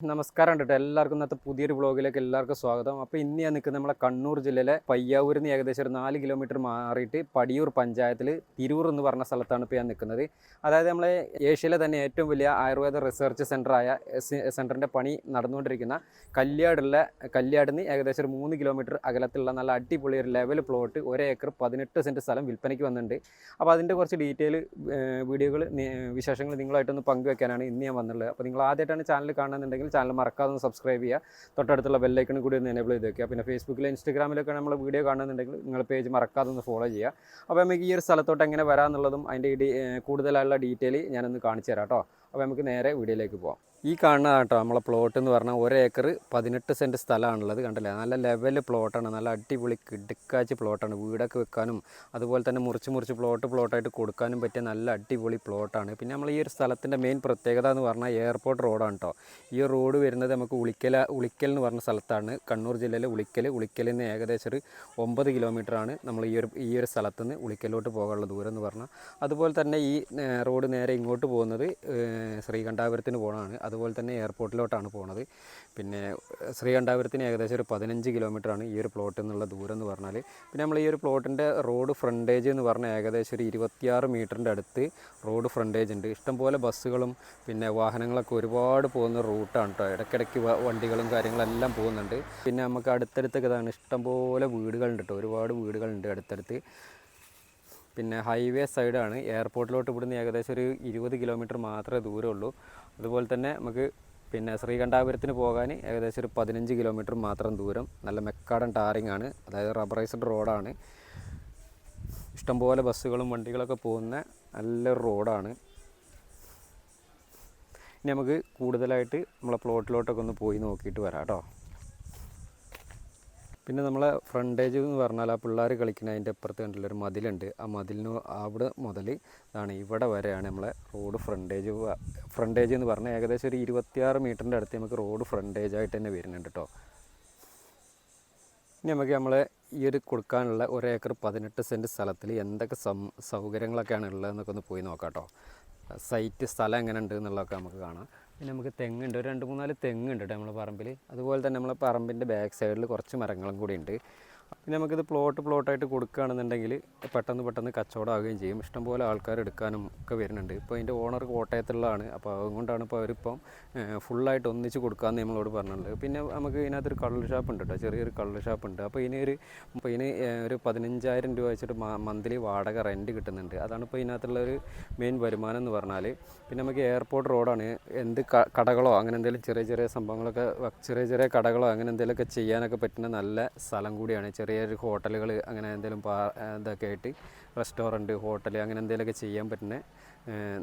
നമസ്കാരം കേട്ടോ. എല്ലാവർക്കും ഇന്നത്തെ പുതിയൊരു വ്ളോഗിലേക്ക് എല്ലാവർക്കും സ്വാഗതം. അപ്പോൾ ഇന്ന് ഞാൻ നിൽക്കുന്നത് നമ്മളെ കണ്ണൂർ ജില്ലയിലെ പയ്യാവൂരിൽ നിന്ന് ഏകദേശം ഒരു നാല് കിലോമീറ്റർ മാറിയിട്ട് പടിയൂർ പഞ്ചായത്തിൽ തിരൂർ എന്ന് പറഞ്ഞ സ്ഥലത്താണ് ഇപ്പോൾ ഞാൻ നിൽക്കുന്നത്. അതായത് നമ്മളെ ഏഷ്യയിലെ തന്നെ ഏറ്റവും വലിയ ആയുർവേദ റിസർച്ച് സെന്ററായ സെന്ററിന്റെ പണി നടന്നുകൊണ്ടിരിക്കുന്ന കല്യാടുള്ള കല്യാടിൽ നിന്ന് ഏകദേശം ഒരു മൂന്ന് കിലോമീറ്റർ അകലത്തിലുള്ള നല്ല അടിപൊളി ഒരു ലെവൽ പ്ലോട്ട് ഒരു ഏക്കർ പതിനെട്ട് സെന്റ് സ്ഥലം വിൽപ്പനയ്ക്ക് വന്നിട്ടുണ്ട്. അപ്പോൾ അതിന്റെ കുറച്ച് ഡീറ്റെയിൽ വീഡിയോകൾ വിശേഷങ്ങൾ നിങ്ങളായിട്ടൊന്ന് പങ്കുവെക്കാനാണ് ഇന്ന് ഞാൻ വന്നുള്ളത് അപ്പോൾ നിങ്ങൾ ആദ്യമായിട്ടാണ് ചാനൽ കാണുന്നുണ്ടെങ്കിൽ ചാനൽ മറക്കാതെ ഒന്ന് സബ്സ്ക്രൈബ് ചെയ്യുക. തൊട്ടടുത്തുള്ള ബെല്ലൈക്കൺ കൂടി ഒന്ന് എനേബിൾ ചെയ്ത് വെക്കുക പിന്നെ ഫേസ്ബുക്കിൽ ഇൻസ്റ്റാഗ്രാമിലൊക്കെ നമ്മൾ വീഡിയോ കാണുന്നുണ്ടെങ്കിൽ നിങ്ങൾ പേജ് മറക്കാതെ ഒന്ന് ഫോളോ ചെയ്യുക. അപ്പോൾ നമുക്ക് ഈ ഒരു സ്ഥലത്തോട്ട് എങ്ങനെ വരാമെന്നുള്ളതും അതിന്റെ കൂടുതലായുള്ള ഡീറ്റെയിൽ ഞാനൊന്ന് കാണിച്ചു തരാം കേട്ടോ. അപ്പോൾ നമുക്ക് നേരെ വീഡിയോയിലേക്ക് പോകാം ഈ കാണുന്ന കേട്ടോ നമ്മളെ പ്ലോട്ട് എന്ന് പറഞ്ഞാൽ ഒരു ഏക്കർ പതിനെട്ട് സെന്റ് സ്ഥലമാണുള്ളത് കണ്ടല്ലേ? നല്ല ലെവൽ പ്ലോട്ടാണ് നല്ല അടിപൊളി കിടുക്കാച്ച് പ്ലോട്ടാണ് വീടൊക്കെ വെക്കാനും അതുപോലെ തന്നെ മുറിച്ച് മുറിച്ച് പ്ലോട്ട് പ്ലോട്ടായിട്ട് കൊടുക്കാനും പറ്റിയ നല്ല അടിപൊളി പ്ലോട്ടാണ് പിന്നെ നമ്മൾ ഈ ഒരു സ്ഥലത്തിന്റെ മെയിൻ പ്രത്യേകത എന്ന് പറഞ്ഞാൽ എയർപോർട്ട് റോഡാണ് കേട്ടോ ഈ റോഡ് വരുന്നത് നമുക്ക് ഉളിക്കല ഉളിക്കൽ എന്ന് പറഞ്ഞ സ്ഥലത്താണ്. കണ്ണൂർ ജില്ലയിലെ ഉളിക്കൽ. ഉളിക്കലിൽ നിന്ന് ഏകദേശം ഒരു ഒമ്പത് കിലോമീറ്ററാണ് നമ്മൾ ഈ ഒരു ഈ ഒരു സ്ഥലത്ത് നിന്ന് ഉളിക്കലോട്ട് പോകാനുള്ള ദൂരം എന്ന് പറഞ്ഞാൽ അതുപോലെ തന്നെ ഈ റോഡ് നേരെ ഇങ്ങോട്ട് പോകുന്നത് ശ്രീകണ്ഠാപുരത്തിന് പോകണമാണ് അതുപോലെ തന്നെ എയർപോർട്ടിലോട്ടാണ് പോകുന്നത് പിന്നെ ശ്രീകണ്ഠാപുരത്തിന് ഏകദേശം ഒരു പതിനഞ്ച് കിലോമീറ്ററാണ് ഈ ഒരു പ്ലോട്ടിൽ നിന്നുള്ള ദൂരം എന്ന് പറഞ്ഞാൽ പിന്നെ നമ്മൾ ഈ ഒരു പ്ലോട്ടിന്റെ റോഡ് ഫ്രണ്ടേജ് എന്ന് പറഞ്ഞാൽ ഏകദേശം ഒരു ഇരുപത്തിയാറ് മീറ്ററിന്റെ അടുത്ത് റോഡ് ഫ്രണ്ടേജ് ഉണ്ട്. ഇഷ്ടംപോലെ ബസ്സുകളും പിന്നെ വാഹനങ്ങളൊക്കെ ഒരുപാട് പോകുന്ന റൂട്ടാണ് കേട്ടോ ഇടയ്ക്കിടയ്ക്ക് വണ്ടികളും കാര്യങ്ങളെല്ലാം പോകുന്നുണ്ട്. പിന്നെ നമുക്ക് അടുത്തടുത്തൊക്കെ ഇതാണ് ഇഷ്ടംപോലെ വീടുകളുണ്ട് കേട്ടോ ഒരുപാട് വീടുകളുണ്ട് അടുത്തടുത്ത്. പിന്നെ ഹൈവേ സൈഡാണ്. എയർപോർട്ടിലോട്ട് ഇവിടുന്ന് ഏകദേശം ഒരു ഇരുപത് കിലോമീറ്റർ മാത്രമേ ദൂരമുള്ളൂ. അതുപോലെ തന്നെ നമുക്ക് പിന്നെ ശ്രീകണ്ഠാപുരത്തിന് പോകാൻ ഏകദേശം ഒരു പതിനഞ്ച് കിലോമീറ്റർ മാത്രം ദൂരം. നല്ല മെക്കാടൻ ടാറിങ് ആണ് അതായത് റബ്ബറൈസ്ഡ് റോഡാണ്. ഇഷ്ടംപോലെ ബസ്സുകളും വണ്ടികളൊക്കെ പോകുന്ന നല്ലൊരു റോഡാണ്. ഇനി നമുക്ക് കൂടുതലായിട്ട് നമ്മളെ പ്ലോട്ടിലോട്ടൊക്കെ ഒന്ന് പോയി നോക്കിയിട്ട് വരാം കേട്ടോ. പിന്നെ നമ്മളെ ഫ്രണ്ടേജ് എന്ന് പറഞ്ഞാൽ ആ പിള്ളേർ കളിക്കുന്ന അതിന്റെ അപ്പുറത്ത് കണ്ടുള്ള ഒരു മതിലുണ്ട്. ആ മതിലിന് അവിടെ മുതൽ ഇതാണ് ഇവിടെ വരെയാണ് നമ്മളെ റോഡ് ഫ്രണ്ടേജ് ഫ്രണ്ടേജ് എന്ന് പറഞ്ഞാൽ ഏകദേശം ഒരു ഇരുപത്തിയാറ് മീറ്ററിന്റെ അടുത്ത് നമുക്ക് റോഡ് ഫ്രണ്ടേജ് ആയിട്ട് തന്നെ വരുന്നുണ്ട് കേട്ടോ ഇനി നമുക്ക് നമ്മളെ ഈ ഒരു കൊടുക്കാനുള്ള ഒരു ഏക്കർ പതിനെട്ട് സെന്റ് സ്ഥലത്തിൽ എന്തൊക്കെ സൗകര്യങ്ങളൊക്കെയാണ് ഉള്ളതെന്നൊക്കെ ഒന്ന് പോയി നോക്കാം കേട്ടോ സൈറ്റ് സ്ഥലം എങ്ങനെ ഉണ്ട് എന്നുള്ളതൊക്കെ നമുക്ക് കാണാം. പിന്നെ നമുക്ക് തെങ്ങുണ്ട്. ഒരു രണ്ട് മൂന്നാൽ തെങ്ങുണ്ട് കേട്ടോ നമ്മളെ പറമ്പിൽ അതുപോലെ തന്നെ നമ്മളെ പറമ്പിന്റെ ബാക്ക് സൈഡിൽ കുറച്ച് മരങ്ങളും കൂടി ഉണ്ട്. പിന്നെ നമുക്കിത് പ്ലോട്ട് പ്ലോട്ടായിട്ട് കൊടുക്കുകയാണെന്നുണ്ടെങ്കിൽ പെട്ടെന്ന് പെട്ടെന്ന് കച്ചവടമാകുകയും ചെയ്യും. ഇഷ്ടംപോലെ ആൾക്കാർ എടുക്കാനും ഒക്കെ വരുന്നുണ്ട്. ഇപ്പോൾ അതിന്റെ ഓണർ കോട്ടയത്തുള്ളതാണ്. അപ്പോൾ അതുകൊണ്ടാണ് ഇപ്പോൾ അവരിപ്പം ഫുള്ളായിട്ട് ഒന്നിച്ച് കൊടുക്കാമെന്ന് നമ്മളോട് പറഞ്ഞിട്ടുണ്ട് പിന്നെ നമുക്ക് ഇതിനകത്തൊരു കള്ള് ഷാപ്പ് ഉണ്ട് കേട്ടോ. ചെറിയൊരു കള്ള് ഷാപ്പ് ഉണ്ട്. അപ്പോൾ ഇതിന് ഒരു ഇപ്പോൾ ഇതിന് ഒരു പതിനഞ്ചായിരം രൂപ വെച്ചിട്ട് മന്ത്ലി വാടക റെന്റ് കിട്ടുന്നുണ്ട്. അതാണ് ഇപ്പോൾ ഇതിനകത്തുള്ള ഒരു മെയിൻ വരുമാനം എന്ന് പറഞ്ഞാൽ. പിന്നെ നമുക്ക് എയർപോർട്ട് റോഡാണ് എന്ത് കടകളോ അങ്ങനെ എന്തെങ്കിലും ചെറിയ ചെറിയ സംഭവങ്ങളൊക്കെ ചെറിയ ചെറിയ കടകളോ അങ്ങനെ എന്തെങ്കിലുമൊക്കെ ചെയ്യാനൊക്കെ പറ്റുന്ന നല്ല സ്ഥലം കൂടിയാണ്. ചെറിയൊരു ഹോട്ടലുകൾ അങ്ങനെ എന്തെങ്കിലും പാ ഇതൊക്കെ ആയിട്ട് റെസ്റ്റോറന്റ് ഹോട്ടൽ അങ്ങനെ എന്തെങ്കിലുമൊക്കെ ചെയ്യാൻ പറ്റുന്ന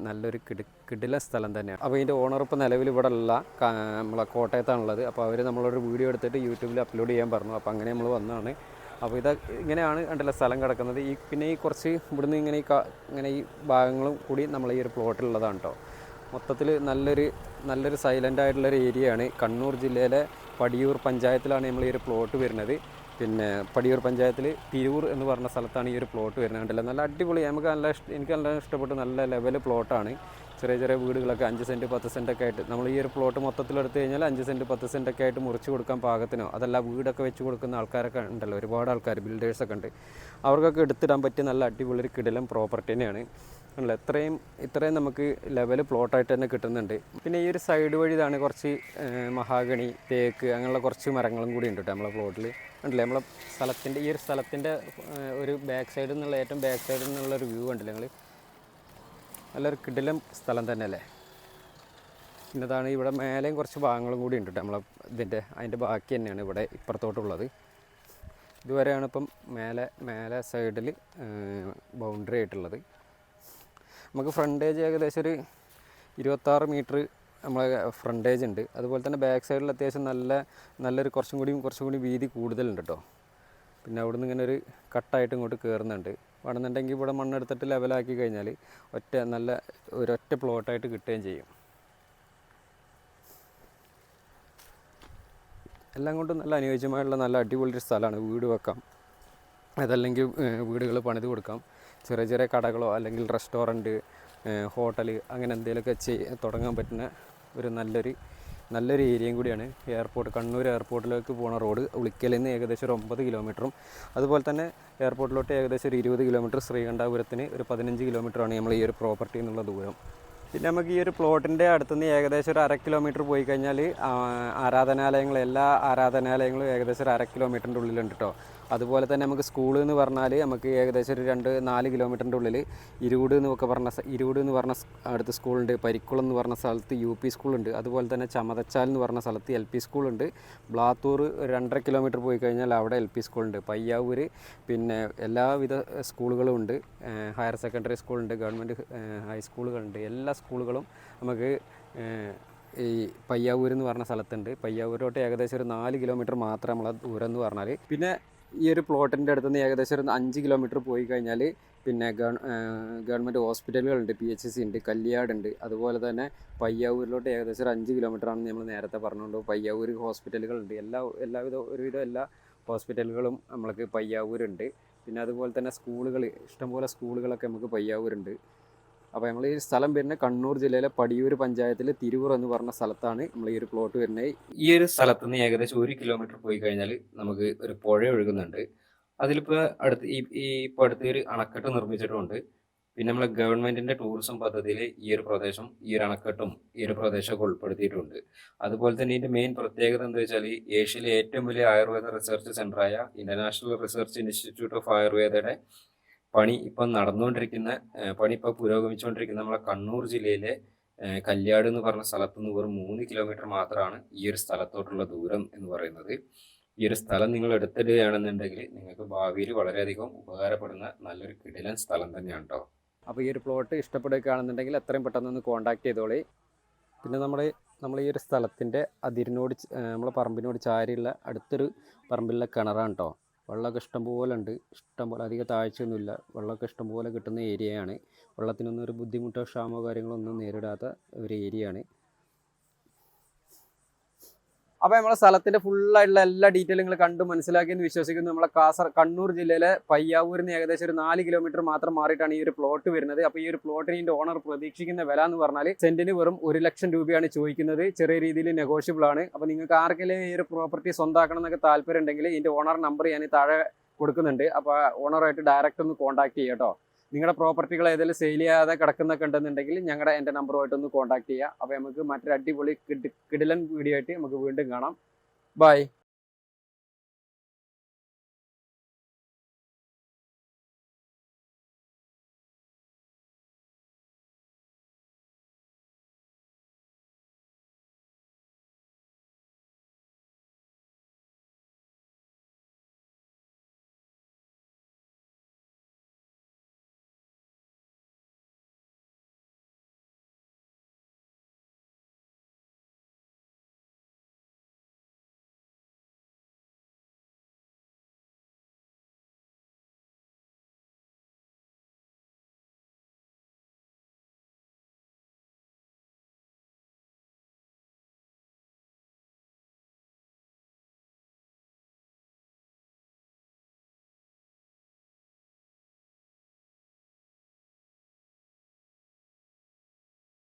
നല്ലൊരു കിട കിടില സ്ഥലം തന്നെയാണ്. അപ്പോൾ ഇതിന്റെ ഓണർ ഇപ്പോൾ നിലവിൽ ഇവിടെ ഉള്ള നമ്മളെ കോട്ടയത്താണുള്ളത്. അപ്പോൾ അവർ നമ്മളൊരു വീഡിയോ എടുത്തിട്ട് യൂട്യൂബിൽ അപ്ലോഡ് ചെയ്യാൻ പറഞ്ഞു. അപ്പോൾ അങ്ങനെ നമ്മൾ വന്നതാണ്. അപ്പോൾ ഇത് ഇങ്ങനെയാണ് കണ്ടല്ല സ്ഥലം കിടക്കുന്നത്. ഈ പിന്നെ ഈ കുറച്ച് ഇവിടുന്ന് ഇങ്ങനെ ഈ ഇങ്ങനെ ഈ ഭാഗങ്ങളും കൂടി നമ്മൾ ഈ ഒരു പ്ലോട്ടിലുള്ളതാണ് കേട്ടോ മൊത്തത്തിൽ നല്ലൊരു നല്ലൊരു സൈലന്റ് ആയിട്ടുള്ളൊരു ഏരിയയാണ് കണ്ണൂർ ജില്ലയിലെ പടിയൂർ പഞ്ചായത്തിലാണ് നമ്മൾ ഈ ഒരു പ്ലോട്ട് വരുന്നത്. പിന്നെ പടിയൂർ പഞ്ചായത്തിൽ തിരൂർ എന്ന് പറഞ്ഞ സ്ഥലത്താണ് ഈ ഒരു പ്ലോട്ട് വരുന്നത് നല്ല അടിപൊളി. നമുക്ക് നല്ല എനിക്ക് നല്ല ഇഷ്ടപ്പെട്ടു നല്ല ലെവൽ പ്ലോട്ടാണ് ചെറിയ ചെറിയ വീടുകളൊക്കെ അഞ്ച് സെന്റ് പത്ത് സെന്റൊക്കെ ആയിട്ട്. നമ്മൾ ഈ ഒരു പ്ലോട്ട് മൊത്തത്തിൽ എടുത്തു കഴിഞ്ഞാൽ അഞ്ച് സെന്റ് പത്ത് സെന്റൊക്കെ ആയിട്ട് മുറിച്ച് കൊടുക്കാൻ പാകത്തിനോ അതല്ല വീടൊക്കെ വെച്ച് കൊടുക്കുന്ന ആൾക്കാരൊക്കെ ഉണ്ടല്ലോ. ഒരുപാട് ആൾക്കാർ ബിൽഡേഴ്സൊക്കെ ഉണ്ട്. അവർക്കൊക്കെ എടുത്തിടാൻ പറ്റിയ നല്ല അടിപൊളി ഒരു കിടിലം പ്രോപ്പർട്ടി തന്നെയാണ്. അല്ല ഇത്രയും ഇത്രയും നമുക്ക് ലെവൽ പ്ലോട്ടായിട്ട് തന്നെ കിട്ടുന്നുണ്ട്. പിന്നെ ഈ ഒരു സൈഡ് വഴി ഇതാണ് കുറച്ച് മഹാഗണി തേക്ക് അങ്ങനെയുള്ള കുറച്ച് മരങ്ങളും കൂടി ഉണ്ട് കേട്ടോ നമ്മളെ പ്ലോട്ടിൽ ഉണ്ടല്ലേ? നമ്മളെ സ്ഥലത്തിന്റെ ഈ ഒരു സ്ഥലത്തിന്റെ ഒരു ബാക്ക് സൈഡിൽ നിന്നുള്ള ഏറ്റവും ബാക്ക് സൈഡിൽ നിന്നുള്ള ഒരു വ്യൂ ഉണ്ടല്ലേ നിങ്ങൾ നല്ലൊരു കിടിലം സ്ഥലം തന്നെ അല്ലേ? പിന്നെ അതാണ് ഇവിടെ മേലെയും കുറച്ച് ഭാഗങ്ങളും കൂടി ഉണ്ട് നമ്മളെ ഇതിന്റെ അതിന്റെ ബാക്കി തന്നെയാണ് ഇവിടെ ഇപ്പുറത്തോട്ടുള്ളത്. ഇതുവരെയാണ് ഇപ്പം മേലെ മേലെ സൈഡിൽ ബൗണ്ടറി ആയിട്ടുള്ളത്. നമുക്ക് ഫ്രണ്ടേജ് ഏകദേശം ഒരു ഇരുപത്താറ് മീറ്റർ നമ്മളെ ഫ്രണ്ടേജ് ഉണ്ട്. അതുപോലെ തന്നെ ബാക്ക് സൈഡിൽ അത്യാവശ്യം നല്ല നല്ലൊരു കുറച്ചും കൂടി കുറച്ചും കൂടി വീതി കൂടുതലുണ്ട് കേട്ടോ പിന്നെ അവിടെ നിന്ന് ഇങ്ങനെ ഒരു കട്ടായിട്ട് ഇങ്ങോട്ട് കയറുന്നുണ്ട് വേണമെന്നുണ്ടെങ്കിൽ ഇവിടെ മണ്ണെടുത്തിട്ട് ലെവലാക്കി കഴിഞ്ഞാൽ ഒറ്റ നല്ല ഒരൊറ്റ പ്ലോട്ടായിട്ട് കിട്ടുകയും ചെയ്യും. എല്ലാം കൊണ്ടും നല്ല അനുയോജ്യമായുള്ള നല്ല അടിപൊളി സ്ഥലമാണ്. വീട് വെക്കാം. അതല്ലെങ്കിൽ വീടുകൾ പണിത് കൊടുക്കാം. ചെറിയ ചെറിയ കടകളോ അല്ലെങ്കിൽ റെസ്റ്റോറന്റ് ഹോട്ടൽ അങ്ങനെ എന്തെങ്കിലുമൊക്കെ ചെയ് തുടങ്ങാൻ പറ്റുന്ന ഒരു നല്ലൊരു നല്ലൊരു ഏരിയയും കൂടിയാണ് എയർപോർട്ട്. കണ്ണൂർ എയർപോർട്ടിലേക്ക് പോകുന്ന റോഡ് ഉളിക്കലിൽ നിന്ന് ഏകദേശം ഒരു ഒമ്പത് കിലോമീറ്ററും അതുപോലെ തന്നെ എയർപോർട്ടിലോട്ട് ഏകദേശം ഒരു ഇരുപത് കിലോമീറ്റർ ശ്രീകണ്ഠാപുരത്തിന് ഒരു പതിനഞ്ച് കിലോമീറ്ററാണ് നമ്മൾ ഈ ഒരു പ്രോപ്പർട്ടി എന്നുള്ള ദൂരം. പിന്നെ നമുക്ക് ഈ ഒരു പ്ലോട്ടിന്റെ അടുത്തുനിന്ന് ഏകദേശം ഒരു അര കിലോമീറ്റർ പോയി കഴിഞ്ഞാൽ ആരാധനാലയങ്ങൾ എല്ലാ ആരാധനാലയങ്ങളും ഏകദേശം ഒരു അര കിലോമീറ്ററിന്റെ ഉള്ളിലുണ്ട് കേട്ടോ അതുപോലെ തന്നെ നമുക്ക് സ്കൂൾ എന്ന് പറഞ്ഞാൽ നമുക്ക് ഏകദേശം ഒരു രണ്ട് നാല് കിലോമീറ്ററിന്റെ ഉള്ളിൽ ഇരുകൂട് എന്നൊക്കെ പറഞ്ഞ ഇരുകൂട് എന്ന് പറഞ്ഞ അടുത്ത് സ്കൂളുണ്ട് പരിക്കുളം എന്ന് പറഞ്ഞ സ്ഥലത്ത് യു പി സ്കൂളുണ്ട് അതുപോലെ തന്നെ ചമതച്ചാൽ എന്ന് പറഞ്ഞ സ്ഥലത്ത് എൽ പി സ്കൂളുണ്ട് ബ്ലാത്തൂർ രണ്ടര കിലോമീറ്റർ പോയി കഴിഞ്ഞാൽ അവിടെ എൽ പി സ്കൂളുണ്ട് പയ്യാവൂർ പിന്നെ എല്ലാവിധ സ്കൂളുകളും ഉണ്ട്. ഹയർ സെക്കൻഡറി സ്കൂളുണ്ട് ഗവൺമെന്റ് ഹൈസ്കൂളുകളുണ്ട് എല്ലാ സ്കൂളുകളും നമുക്ക് ഈ പയ്യാവൂർ എന്ന് പറഞ്ഞ സ്ഥലത്തുണ്ട്. പയ്യാവൂരോട്ട് ഏകദേശം ഒരു നാല് കിലോമീറ്റർ മാത്രം നമ്മളെ ദൂരം എന്ന് പറഞ്ഞാൽ. പിന്നെ ഈ ഒരു പ്ലോട്ടിന്റെ അടുത്ത് നിന്ന് ഏകദേശം ഒരു അഞ്ച് കിലോമീറ്റർ പോയി കഴിഞ്ഞാൽ പിന്നെ ഗവൺ ഗവൺമെന്റ് ഹോസ്പിറ്റലുകളുണ്ട് പി എച്ച് സി ഉണ്ട് കല്യാടുണ്ട്. അതുപോലെ തന്നെ പയ്യാവൂരിലോട്ട് ഏകദേശം ഒരു അഞ്ച് കിലോമീറ്റർ ആണെന്ന് നമ്മൾ നേരത്തെ പറഞ്ഞുകൊണ്ട് പയ്യാവൂർ ഹോസ്പിറ്റലുകളുണ്ട്. എല്ലാ എല്ലാവിധ ഒരുവിധം എല്ലാ ഹോസ്പിറ്റലുകളും നമ്മൾക്ക് പയ്യാവൂരുണ്ട്. പിന്നെ അതുപോലെ തന്നെ സ്കൂളുകൾ ഇഷ്ടംപോലെ സ്കൂളുകളൊക്കെ നമുക്ക് പയ്യാവൂരുണ്ട്. അപ്പോൾ നമ്മൾ ഈ സ്ഥലം വരുന്നത് കണ്ണൂർ ജില്ലയിലെ പടിയൂർ പഞ്ചായത്തിലെ തിരുവൂർ എന്ന് പറഞ്ഞ സ്ഥലത്താണ് നമ്മൾ ഈ ഒരു പ്ലോട്ട് വരുന്നത് ഈ ഒരു സ്ഥലത്ത് നിന്ന് ഏകദേശം ഒരു കിലോമീറ്റർ പോയി കഴിഞ്ഞാൽ നമുക്ക് ഒരു പുഴ ഒഴുകുന്നുണ്ട്. അതിലിപ്പോൾ അടുത്ത് ഈ ഈ ഇപ്പോൾ അടുത്ത് ഒരു അണക്കെട്ട് നിർമ്മിച്ചിട്ടുണ്ട്. പിന്നെ നമ്മളെ ഗവൺമെന്റിന്റെ ടൂറിസം പദ്ധതിയിൽ ഈ ഒരു പ്രദേശം ഈ ഒരു അണക്കെട്ടും ഈ ഒരു പ്രദേശമൊക്കെ ഉൾപ്പെടുത്തിയിട്ടുണ്ട്. അതുപോലെ തന്നെ ഇതിന്റെ മെയിൻ പ്രത്യേകത എന്താ വെച്ചാൽ ഏഷ്യയിലെ ഏറ്റവും വലിയ ആയുർവേദ റിസർച്ച് സെന്ററായ ഇന്റർനാഷണൽ റിസർച്ച് ഇൻസ്റ്റിറ്റ്യൂട്ട് ഓഫ് ആയുർവേദയുടെ പണി ഇപ്പം നടന്നുകൊണ്ടിരിക്കുന്ന പണി ഇപ്പം പുരോഗമിച്ചുകൊണ്ടിരിക്കുന്ന നമ്മളെ കണ്ണൂർ ജില്ലയിലെ കല്യാട് എന്ന് പറഞ്ഞ സ്ഥലത്ത് നിന്ന് വെറും മൂന്ന് കിലോമീറ്റർ മാത്രമാണ് ഈ ഒരു സ്ഥലത്തോട്ടുള്ള ദൂരം എന്ന് പറയുന്നത്. ഈ ഒരു സ്ഥലം നിങ്ങൾ എടുത്തിടുകയാണെന്നുണ്ടെങ്കിൽ നിങ്ങൾക്ക് ഭാവിയിൽ വളരെയധികം ഉപകാരപ്പെടുന്ന നല്ലൊരു കിടിലൻ സ്ഥലം തന്നെയാണ് കേട്ടോ അപ്പോൾ ഈ ഒരു പ്ലോട്ട് ഇഷ്ടപ്പെടുകയാണെന്നുണ്ടെങ്കിൽ എത്രയും പെട്ടെന്ന് ഒന്ന് കോൺടാക്ട് ചെയ്തോളി. പിന്നെ നമ്മൾ നമ്മൾ ഈ ഒരു സ്ഥലത്തിന്റെ അതിരിനോട് നമ്മളെ പറമ്പിനോട് ചാരിയുള്ള അടുത്തൊരു പറമ്പിലുള്ള കിണറാണ് കേട്ടോ വെള്ളമൊക്കെ ഇഷ്ടംപോലെ ഉണ്ട്. ഇഷ്ടംപോലെ അധികം താഴ്ചയൊന്നുമില്ല. വെള്ളമൊക്കെ ഇഷ്ടംപോലെ കിട്ടുന്ന ഏരിയയാണ് വെള്ളത്തിനൊന്നും ഒരു ബുദ്ധിമുട്ടോ ക്ഷാമോ കാര്യങ്ങളോ ഒന്നും നേരിടാത്ത ഒരു ഏരിയയാണ് അപ്പോൾ നമ്മളെ സ്ഥലത്തിന്റെ ഫുള്ളായിട്ടുള്ള എല്ലാ ഡീറ്റെയിലും നിങ്ങൾ കണ്ട് മനസ്സിലാക്കിയെന്ന് വിശ്വസിക്കുന്നു. നമ്മളെ കാസർ കണ്ണൂർ ജില്ലയിലെ പയ്യാവൂരിൽ നിന്ന് ഏകദേശം ഒരു നാല് കിലോമീറ്റർ മാത്രം മാറിയിട്ടാണ് ഈ ഒരു പ്ലോട്ട് വരുന്നത്. അപ്പോൾ ഈ ഒരു പ്ലോട്ടിന് ഇതിന്റെ ഓണർ പ്രതീക്ഷിക്കുന്ന വില എന്ന് പറഞ്ഞാൽ സെന്റിന് വെറും ഒരു ലക്ഷം രൂപയാണ് ചോദിക്കുന്നത്. ചെറിയ രീതിയിൽ നെഗോഷ്യബിൾ ആണ്. അപ്പോൾ നിങ്ങൾക്ക് ആർക്കെങ്കിലും ഈ ഒരു പ്രോപ്പർട്ടി സ്വന്തമാക്കണം എന്നൊക്കെ താല്പര്യം ഉണ്ടെങ്കിൽ ഇതിന്റെ ഓണർ നമ്പർ ഞാൻ താഴെ കൊടുക്കുന്നുണ്ട്. അപ്പോൾ ഓണറായിട്ട് ഡയറക്റ്റ് ഒന്ന് കോൺടാക്ട് ചെയ്യാം കേട്ടോ നിങ്ങളുടെ പ്രോപ്പർട്ടികൾ ഏതെങ്കിലും സെയിൽ ചെയ്യാതെ കിടക്കുന്നൊക്കെ ഉണ്ടെന്നുണ്ടെങ്കിൽ ഞങ്ങളുടെ എന്റെ നമ്പറുമായിട്ട് ഒന്ന് കോൺടാക്ട് ചെയ്യുക അപ്പോൾ നമുക്ക് മറ്റൊരു അടിപൊളി കിഡിലൻ വീഡിയോ ആയിട്ട് നമുക്ക് വീണ്ടും കാണാം. ബൈ